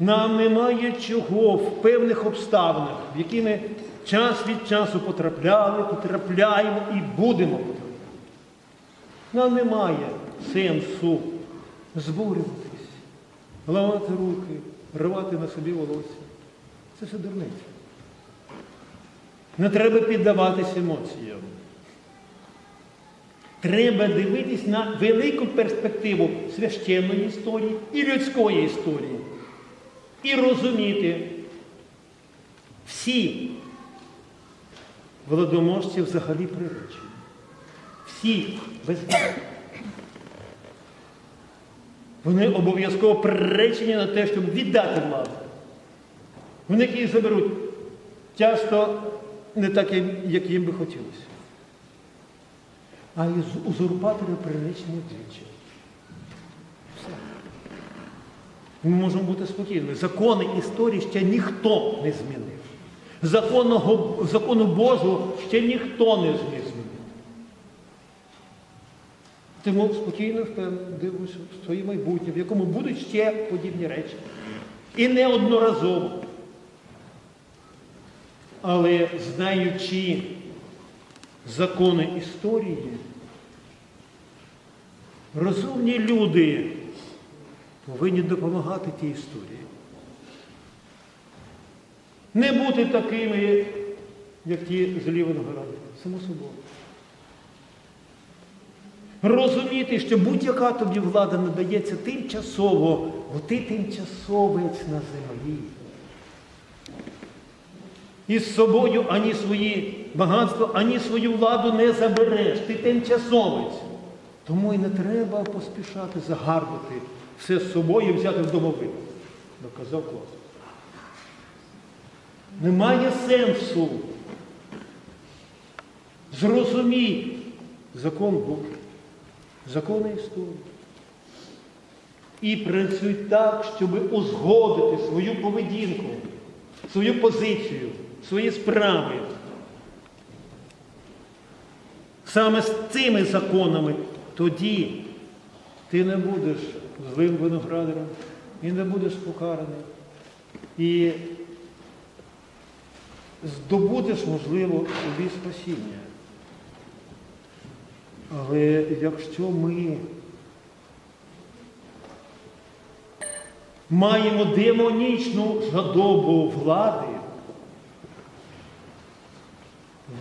Нам немає чого в певних обставинах, в які ми час від часу потрапляли, потрапляємо і будемо потрапляти. Нам немає сенсу збурюватись, ламати руки, рвати на собі волосся. Це все дурниця. Не треба піддаватись емоціям. Треба дивитись на велику перспективу священної історії і людської історії. І розуміти, всі владоможці взагалі приречені. Всі без. Вони обов'язково приречені на те, щоб віддати владу. Вони її заберуть часто не так, як їм би хотілося. А узурпатори приречені двічі. Все. Ми можемо бути спокійними. Закони історії ще ніхто не змінив. Закону, закону Божого ще ніхто не зміг змінити. Тому спокійно дивлюся в своє майбутнє, в якому будуть ще подібні речі. І неодноразово. Але знаючи закони історії, розумні люди повинні допомагати тій історії. Не бути такими, як ті з Лівонгорода, само собою. Розуміти, що будь-яка тобі влада надається тимчасово, бо ти тимчасовець на землі. І з собою ані свої багатства, ані свою владу не забереш. Ти тимчасовець. Тому і не треба поспішати загарбати все з собою взяти в домовину. Доказав клас. Немає сенсу. Зрозумій закон Божий, закони історії. І працюй так, щоб узгодити свою поведінку, свою позицію, свої справи. Саме з цими законами тоді ти не будеш злим виноградарем і не будеш покараний. І здобудеш, можливо, собі спасіння. Але якщо ми маємо демонічну жадобу влади,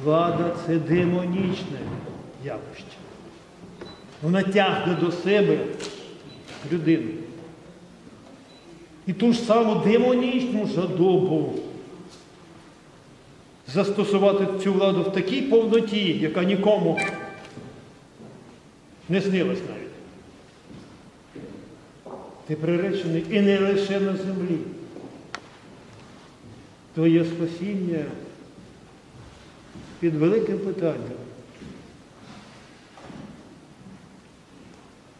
влада це демонічне явище. Вона тягне до себе людину. І ту ж саму демонічну жадобу застосувати цю владу в такій повноті, яка нікому не снилась навіть. Ти приречений і не лише на землі. Твоє спасіння під великим питанням.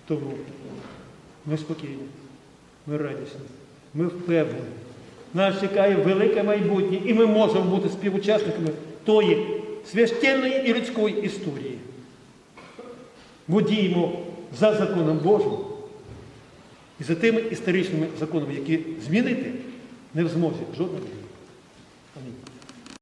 Тому ми спокійні, ми радісні, ми впевнені. Нас чекає велике майбутнє, і ми можемо бути співучасниками тої священної і людської історії. Бо діємо за законом Божим і за тими історичними законами, які змінити не в змозі жодного. Амінь.